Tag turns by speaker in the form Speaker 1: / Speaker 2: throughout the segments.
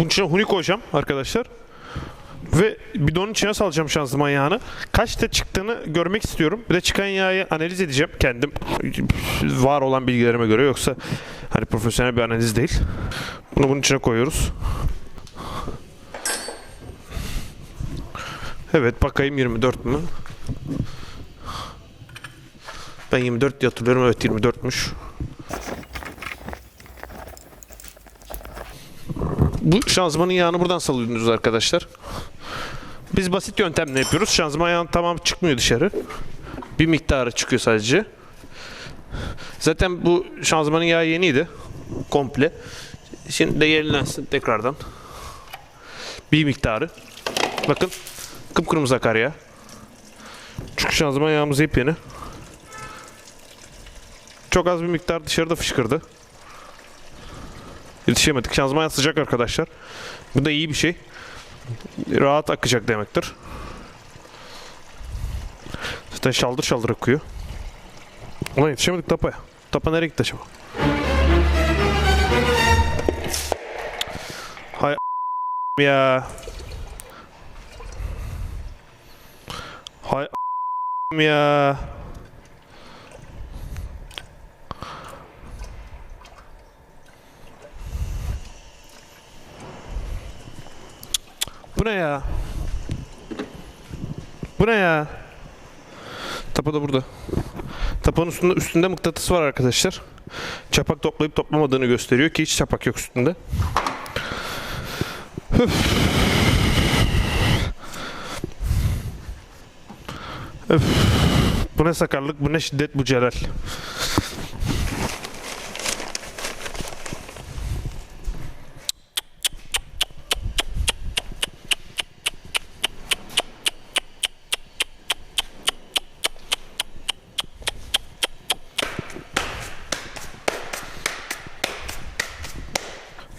Speaker 1: Bunun içine huni koyacağım arkadaşlar. Ve bidonun içine salacağım şanzıman yağını. Kaçta çıktığını görmek istiyorum. Bir de çıkan yağı analiz edeceğim kendim. Var olan bilgilerime göre yoksa hani profesyonel bir analiz değil. Bunu bunun içine koyuyoruz. Evet bakayım 24 mü? Ben 24 diye hatırlıyorum. Evet 24'müş. Bu şanzımanın yağını buradan salıyorsunuz arkadaşlar. Biz basit yöntemle yapıyoruz. Şanzıman yağı tamam çıkmıyor dışarı. Bir miktarı çıkıyor sadece. Zaten bu şanzımanın yağı yeniydi. Komple. Şimdi de yenilensin tekrardan. Bir miktarı. Bakın kıpkırmızı akar ya. Çünkü şanzıman yağımız yepyeni. Çok az bir miktar dışarıda fışkırdı. Yetişemedik. Şanzıman sıcak arkadaşlar. Bu da iyi bir şey. Rahat akacak demektir. Zaten şaldır şaldır akıyor. Ulan yetişemedik tapaya. Tapa nereye gitti acaba? Hay ya. Hay ya. Bu ne ya? Bu ne ya? Tapa da burada. Tapanın üstünde, üstünde mıknatıs var arkadaşlar. Çapak toplayıp toplamadığını gösteriyor ki hiç çapak yok üstünde. Üf. Öf. Bu ne sakarlık, bu ne şiddet, bu celal.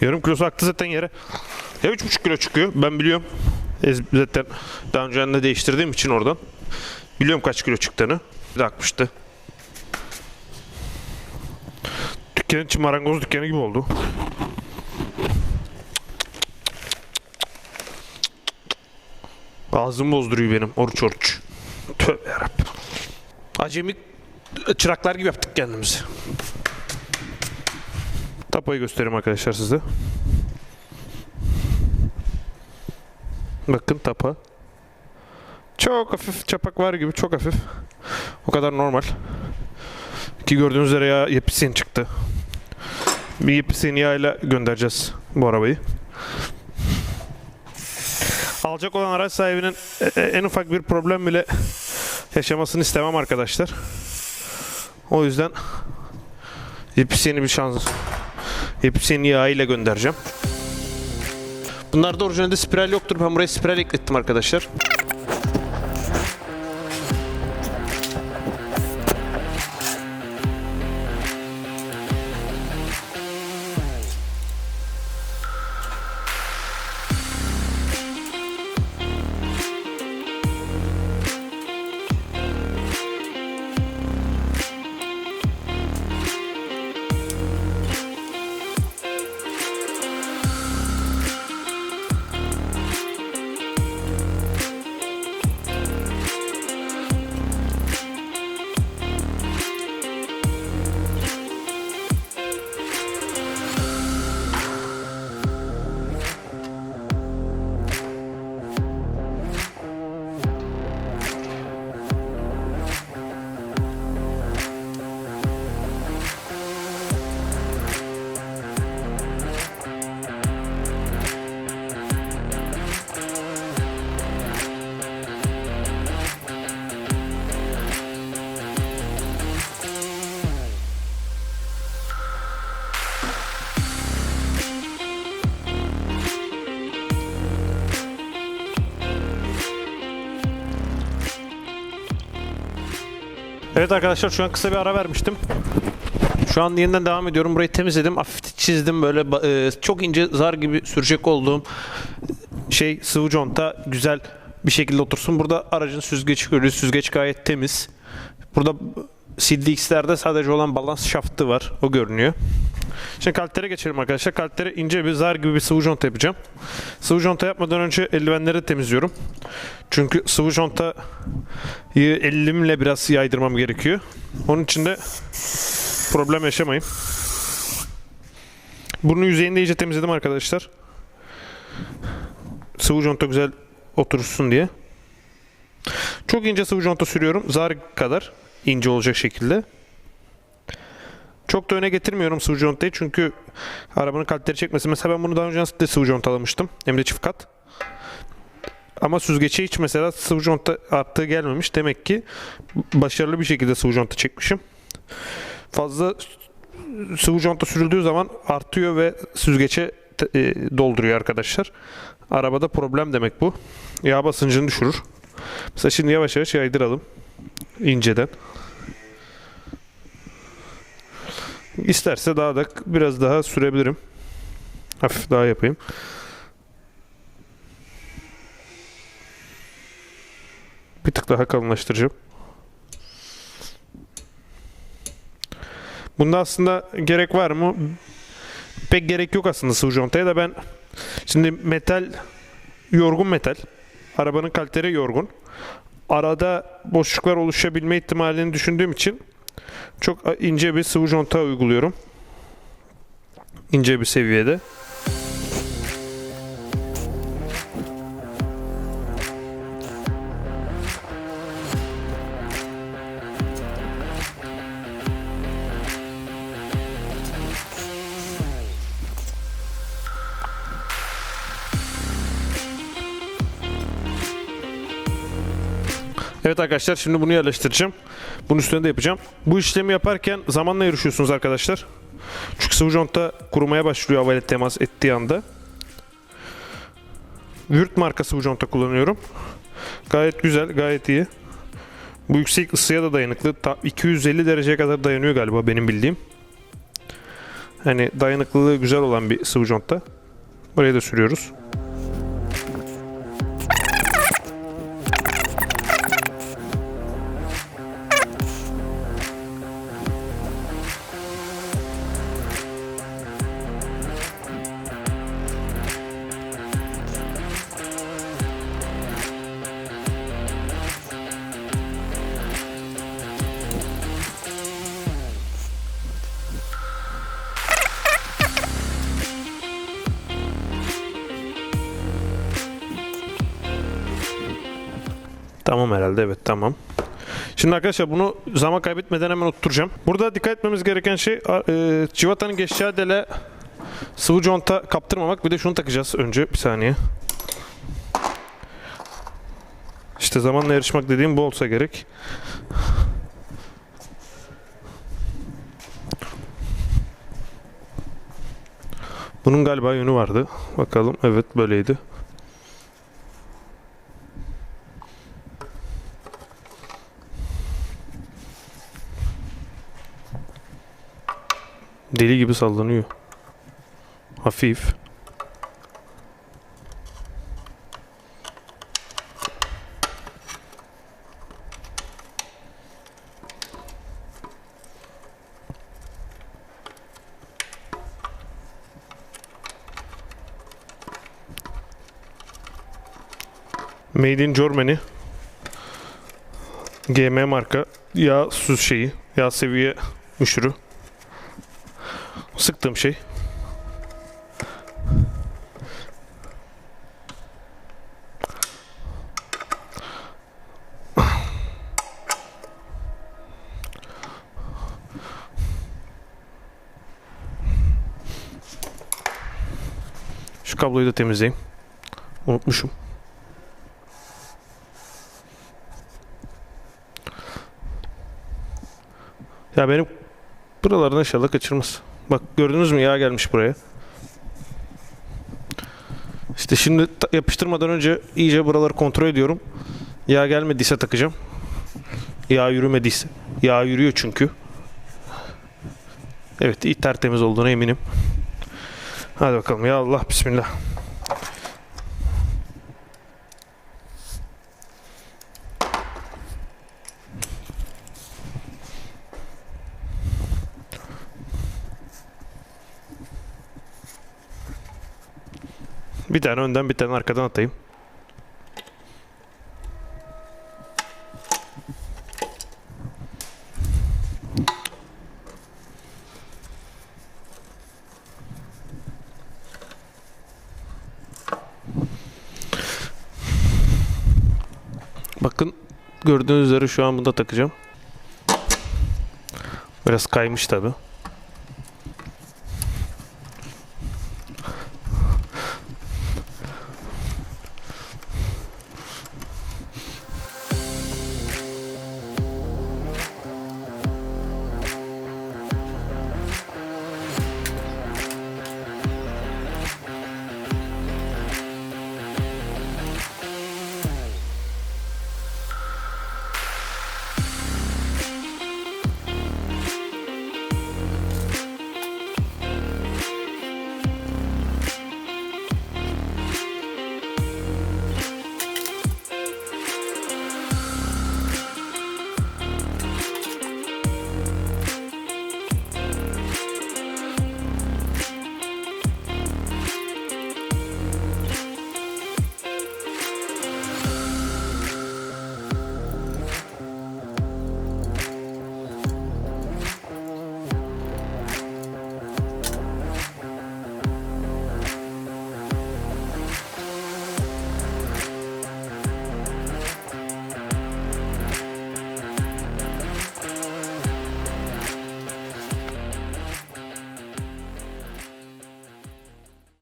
Speaker 1: Yarım kilosu aktı zaten yere. Ya üç buçuk kilo çıkıyor. Ben biliyorum. Ez- Zaten daha önce de değiştirdiğim için oradan. Biliyorum kaç kilo çıktığını. Bir de akmıştı. Dükkanın içi marangoz dükkanı gibi oldu. Ağzım bozduruyor benim oruç oruç. Tövbe yarabbim. Acemi çıraklar gibi yaptık kendimizi. Tapayı göstereyim arkadaşlar size. Bakın tapa. Çok hafif çapak var gibi çok hafif. O kadar normal. Ki gördüğünüz üzere ya yepyeni çıktı. Bir yepyeni yağıyla göndereceğiz bu arabayı. Alacak olan araç sahibinin e- e- en ufak bir problem bile yaşamasını istemem arkadaşlar. O yüzden yepyeni bir şans Hepsini yağıyla göndereceğim. Bunlarda orijinalde spiral yoktur. Ben buraya spiral eklettim arkadaşlar. Evet arkadaşlar şu an kısa bir ara vermiştim. Şu an yeniden devam ediyorum. Burayı temizledim. Hafif çizdim böyle e, çok ince zar gibi sürecek olduğum şey sıvı conta güzel bir şekilde otursun. Burada aracın süzgeci görüyoruz. Süzgeç gayet temiz. Burada CDX'lerde sadece olan balans şaftı var. O görünüyor. Şimdi kalplere geçelim arkadaşlar. Kalplere ince bir zar gibi bir sıvı conta yapacağım. Sıvı conta yapmadan önce eldivenleri temizliyorum. Çünkü sıvı contayı elimle biraz yaydırmam gerekiyor. Onun için de problem yaşamayın. Bunun yüzeyini de iyice temizledim arkadaşlar. Sıvı conta güzel otursun diye. Çok ince sıvı conta sürüyorum. Zar kadar ince olacak şekilde. Çok da öne getirmiyorum sıvı contayı çünkü arabanın kaliteleri çekmesin. Mesela ben bunu daha önce de sıvı contalamıştım. Hem de çift kat. Ama süzgece hiç mesela sıvı conta arttığı gelmemiş. Demek ki başarılı bir şekilde sıvı conta çekmişim. Fazla sıvı conta sürüldüğü zaman artıyor ve süzgece e, dolduruyor arkadaşlar. Arabada problem demek bu. Yağ basıncını düşürür. Mesela şimdi yavaş yavaş yaydıralım. inceden. İsterse daha da biraz daha sürebilirim. Hafif daha yapayım. Bir tık daha kalınlaştıracağım. Bunda aslında gerek var mı? Pek gerek yok aslında sıvı contaya da ben şimdi metal yorgun metal. Arabanın kaliteli yorgun. Arada boşluklar oluşabilme ihtimalini düşündüğüm için çok ince bir sıvı conta uyguluyorum. İnce bir seviyede. Evet arkadaşlar şimdi bunu yerleştireceğim. Bunun üstüne de yapacağım. Bu işlemi yaparken zamanla yarışıyorsunuz arkadaşlar. Çünkü sıvı conta kurumaya başlıyor hava ile temas ettiği anda. Würth marka sıvı conta kullanıyorum. Gayet güzel, gayet iyi. Bu yüksek ısıya da dayanıklı. Ta 250 dereceye kadar dayanıyor galiba benim bildiğim. Hani dayanıklılığı güzel olan bir sıvı conta. Buraya da sürüyoruz. Tamam herhalde evet tamam. Şimdi arkadaşlar bunu zaman kaybetmeden hemen oturacağım. Burada dikkat etmemiz gereken şey e, civatanın geçeceği dele sıvı conta kaptırmamak. Bir de şunu takacağız önce bir saniye. İşte zamanla yarışmak dediğim bu olsa gerek. Bunun galiba yönü vardı. Bakalım. Evet böyleydi. Deli gibi sallanıyor. Hafif. Made in Germany. GM marka yağ süz şeyi, yağ seviye müşürü. Sıktığım şey. Şu kabloyu da temizleyeyim. Unutmuşum. Ya benim buralardan inşallah kaçırmaz. Bak gördünüz mü yağ gelmiş buraya. İşte şimdi yapıştırmadan önce iyice buraları kontrol ediyorum. Yağ gelmediyse takacağım. Yağ yürümediyse. Yağ yürüyor çünkü. Evet iyi tertemiz olduğuna eminim. Hadi bakalım ya Allah bismillah. Bir tane önden bir tane arkadan atayım. Bakın gördüğünüz üzere şu an bunu da takacağım. Biraz kaymış tabi.